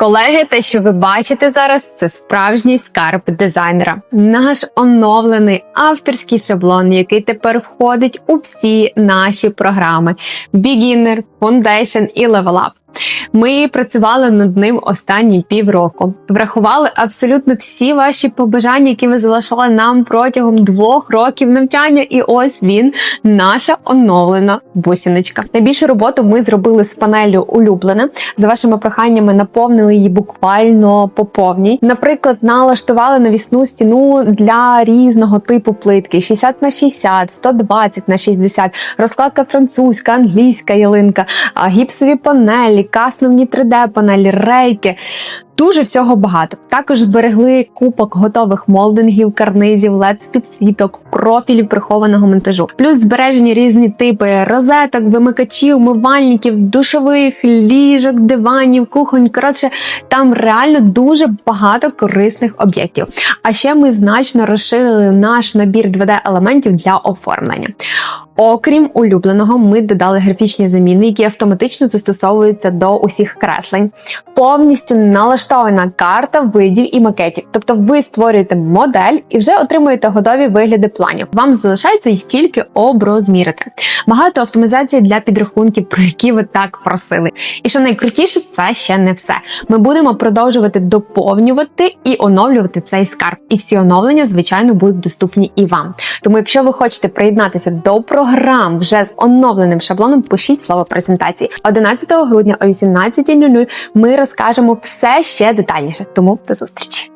Колеги, те, що ви бачите зараз, це справжній скарб дизайнера. Наш оновлений авторський шаблон, який тепер входить у всі наші програми: Beginner, Foundation і Level Up. Ми працювали над ним останні півроку. Врахували абсолютно всі ваші побажання, які ви залишали нам протягом двох років навчання. І ось він, наша оновлена бусіночка. Найбільшу роботу ми зробили з панелью улюблене. За вашими проханнями наповнили її буквально по повній. Наприклад, налаштували навісну стіну для різного типу плитки: 60 на 60, 120 на 60, розкладка французька, англійська ялинка, гіпсові панелі, кастомні 3D-панелі, рейки. Дуже всього багато. Також зберегли купок готових молдингів, карнизів, led з підсвіток, профілів прихованого монтажу. Плюс збережені різні типи розеток, вимикачів, умивальників, душових, ліжок, диванів, кухонь. Коротше, там реально дуже багато корисних об'єктів. А ще ми значно розширили наш набір 2D-елементів для оформлення. Окрім улюбленого, ми додали графічні заміни, які автоматично застосовуються до усіх креслень. Повністю налаштована карта видів і макетів. Тобто ви створюєте модель і вже отримуєте готові вигляди планів. Вам залишається їх тільки оброзмірити. Багато автоматизації для підрахунків, про які ви так просили. І що найкрутіше, це ще не все. Ми будемо продовжувати доповнювати і оновлювати цей скарб. І всі оновлення, звичайно, будуть доступні і вам. Тому, якщо ви хочете приєднатися до програм вже з оновленим шаблоном, пишіть слово презентації. 11 грудня о 18.00 ми розкажемо все ще детальніше. Тому до зустрічі!